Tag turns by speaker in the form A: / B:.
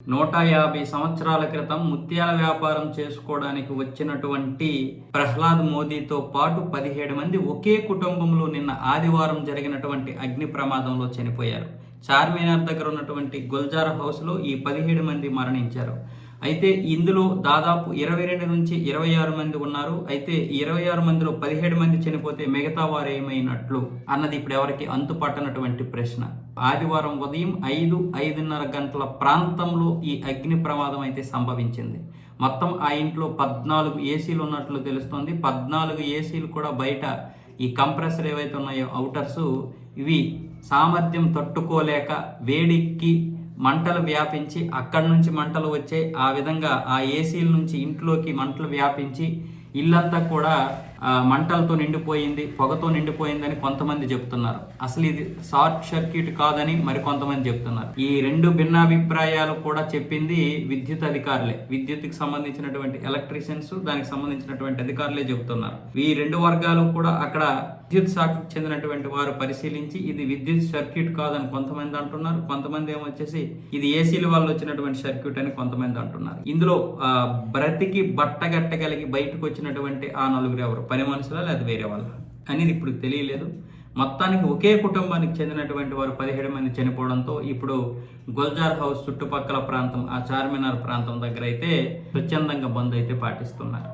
A: నూట యాభై సంవత్సరాల క్రితం ముత్యాల వ్యాపారం చేసుకోవడానికి వచ్చినటువంటి ప్రహ్లాద్ మోదీతో పాటు పదిహేడు మంది ఒకే కుటుంబంలో నిన్న ఆదివారం జరిగినటువంటి అగ్ని ప్రమాదంలో చనిపోయారు. చార్మినార్ దగ్గర ఉన్నటువంటి గుల్జార్ హౌస్లో ఈ పదిహేడు మంది మరణించారు. అయితే ఇందులో దాదాపు ఇరవై రెండు నుంచి ఇరవై ఆరు మంది ఉన్నారు. అయితే ఈ ఇరవై ఆరు మందిలో పదిహేడు మంది చనిపోతే మిగతా వారు ఏమైనట్లు అన్నది ఇప్పుడు ఎవరికి అంతుపట్టనటువంటి ప్రశ్న. ఆదివారం ఉదయం ఐదు ఐదున్నర గంటల ప్రాంతంలో ఈ అగ్ని ప్రమాదం అయితే సంభవించింది. మొత్తం ఆ ఇంట్లో పద్నాలుగు ఏసీలు ఉన్నట్లు తెలుస్తోంది. పద్నాలుగు ఏసీలు కూడా బయట ఈ కంప్రెసర్ ఏవైతే ఉన్నాయో అవుటర్సు ఇవి సామర్థ్యం తట్టుకోలేక వేడిక్కి మంటలు వ్యాపించి అక్కడి నుంచి మంటలు వచ్చే ఆ విధంగా ఆ ఏసీల నుంచి ఇంట్లోకి మంటలు వ్యాపించి ఇల్లంతా కూడా మంటలతో నిండిపోయింది పొగతో నిండిపోయిందని కొంతమంది చెప్తున్నారు. అసలు ఇది షార్ట్ సర్క్యూట్ కాదని మరి కొంతమంది చెప్తున్నారు. ఈ రెండు భిన్నాభిప్రాయాలు కూడా చెప్పింది విద్యుత్ అధికారులే. విద్యుత్కి సంబంధించినటువంటి ఎలక్ట్రీషియన్స్ దానికి సంబంధించినటువంటి అధికారులే చెబుతున్నారు ఈ రెండు వర్గాలు కూడా అక్కడ విద్యుత్ శాఖకు చెందినటువంటి వారు పరిశీలించి ఇది విద్యుత్ సర్క్యూట్ కాదని కొంతమంది అంటున్నారు. కొంతమంది ఏమొచ్చేసి ఇది ఏసీల వల్ల వచ్చినటువంటి సర్క్యూట్ అని కొంతమంది అంటున్నారు. ఇందులో బ్రతికి బట్టగట్టగలిగి బయటకు వచ్చి వచ్చినటువంటి ఆ నలుగురు ఎవరు? పని మనుషులా లేదా వేరే వాళ్ళ? అనేది ఇప్పుడు తెలియలేదు. మొత్తానికి ఒకే కుటుంబానికి చెందినటువంటి వారు పదిహేడు మంది చనిపోవడంతో ఇప్పుడు గుల్జార్ హౌస్ చుట్టుపక్కల ప్రాంతం ఆ చార్మినార్ ప్రాంతం దగ్గర అయితే స్వచ్ఛందంగా బంద్ అయితే పాటిస్తున్నారు.